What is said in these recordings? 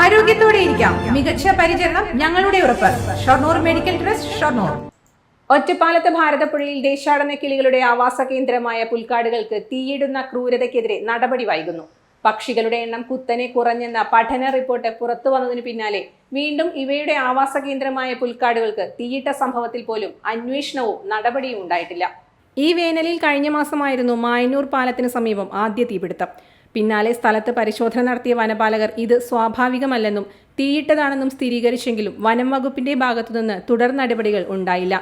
ആരോഗ്യത്തോടെ ഇരിക്കാം. മികച്ച പരിചരണം ഞങ്ങളുടെ ഉറപ്പ്. Shoranur medical trust Shoranur. ഒറ്റപ്പാലത്ത് ഭാരതപ്പുഴയിൽ ദേശാടന കിളികളുടെ ആവാസ കേന്ദ്രമായ പുൽക്കാടുകൾക്ക് തീയിടുന്ന ക്രൂരതയ്ക്കെതിരെ നടപടി വൈകുന്നു. പക്ഷികളുടെ എണ്ണം കുത്തനെ കുറഞ്ഞെന്ന പഠന റിപ്പോർട്ട് പുറത്തു വന്നതിനു പിന്നാലെ വീണ്ടും ഇവയുടെ ആവാസ കേന്ദ്രമായ പുൽക്കാടുകൾക്ക് തീയിട്ട സംഭവത്തിൽ പോലും അന്വേഷണവും നടപടിയും ഉണ്ടായിട്ടില്ല. ഈ വേനലിൽ കഴിഞ്ഞ മാസമായിരുന്നു മായന്നൂർ പാലത്തിന് സമീപം ആദ്യ തീപിടുത്തം. പിന്നാലെ സ്ഥലത്ത് പരിശോധന നടത്തിയ വനപാലകർ ഇത് സ്വാഭാവികമല്ലെന്നും തീയിട്ടതാണെന്നും സ്ഥിരീകരിച്ചെങ്കിലും വനം വകുപ്പിന്റെ ഭാഗത്തുനിന്ന് തുടർ നടപടികൾ ഉണ്ടായില്ല.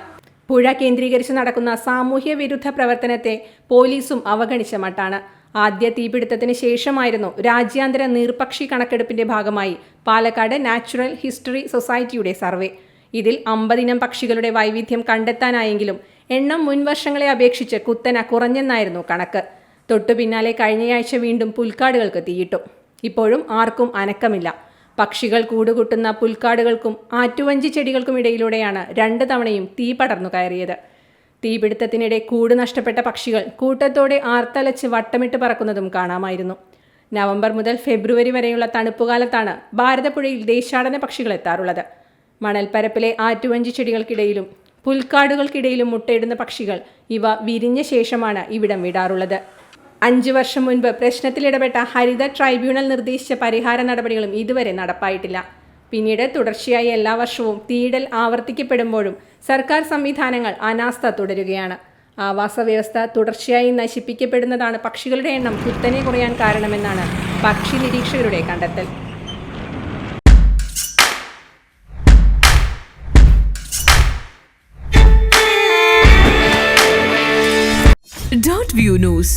പുഴ കേന്ദ്രീകരിച്ച് നടക്കുന്ന സാമൂഹ്യ വിരുദ്ധ പ്രവർത്തനത്തെ പോലീസും അവഗണിച്ച മട്ടാണ്. ആദ്യ തീപിടുത്തത്തിന് ശേഷമായിരുന്നു രാജ്യാന്തര നീർപക്ഷി കണക്കെടുപ്പിന്റെ ഭാഗമായി പാലക്കാട് നാച്ചുറൽ ഹിസ്റ്ററി സൊസൈറ്റിയുടെ സർവേ. ഇതിൽ അമ്പതിനം പക്ഷികളുടെ വൈവിധ്യം കണ്ടെത്താനായെങ്കിലും എണ്ണം മുൻവർഷങ്ങളെ അപേക്ഷിച്ച് കുത്തന കുറഞ്ഞെന്നായിരുന്നു കണക്ക്. തൊട്ടു പിന്നാലെ കഴിഞ്ഞയാഴ്ച വീണ്ടും പുൽക്കാടുകൾക്ക് തീയിട്ടു. ഇപ്പോഴും ആർക്കും അനക്കമില്ല. പക്ഷികൾ കൂടുകൂട്ടുന്ന പുൽക്കാടുകൾക്കും ആറ്റുവഞ്ചി ചെടികൾക്കും ഇടയിലൂടെയാണ് രണ്ട് തവണയും തീ പടർന്നു കയറിയത്. തീപിടുത്തത്തിനിടെ കൂട് നഷ്ടപ്പെട്ട പക്ഷികൾ കൂട്ടത്തോടെ ആർത്തലച്ച് വട്ടമിട്ട് പറക്കുന്നതും കാണാമായിരുന്നു. നവംബർ മുതൽ ഫെബ്രുവരി വരെയുള്ള തണുപ്പുകാലത്താണ് ഭാരതപ്പുഴയിൽ ദേശാടന പക്ഷികൾ എത്താറുള്ളത്. മണൽപ്പരപ്പിലെ ആറ്റുവഞ്ചി ചെടികൾക്കിടയിലും പുൽക്കാടുകൾക്കിടയിലും മുട്ടയിടുന്ന പക്ഷികൾ ഇവ വിരിഞ്ഞ ശേഷമാണ് ഇവിടം വിടാറുള്ളത്. അഞ്ചു വർഷം മുൻപ് പ്രശ്നത്തിലിടപെട്ട ഹരിത ട്രൈബ്യൂണൽ നിർദ്ദേശിച്ച പരിഹാര നടപടികളും ഇതുവരെ നടപ്പായിട്ടില്ല. പിന്നീട് തുടർച്ചയായി എല്ലാ വർഷവും തീടൽ ആവർത്തിക്കപ്പെടുമ്പോഴും സർക്കാർ സംവിധാനങ്ങൾ അനാസ്ഥ തുടരുകയാണ്. ആവാസ വ്യവസ്ഥ തുടർച്ചയായി നശിപ്പിക്കപ്പെടുന്നതാണ് പക്ഷികളുടെ എണ്ണം കുത്തനെ കുറയാൻ കാരണമെന്നാണ് പക്ഷി നിരീക്ഷകരുടെ കണ്ടെത്തൽ. Dot view news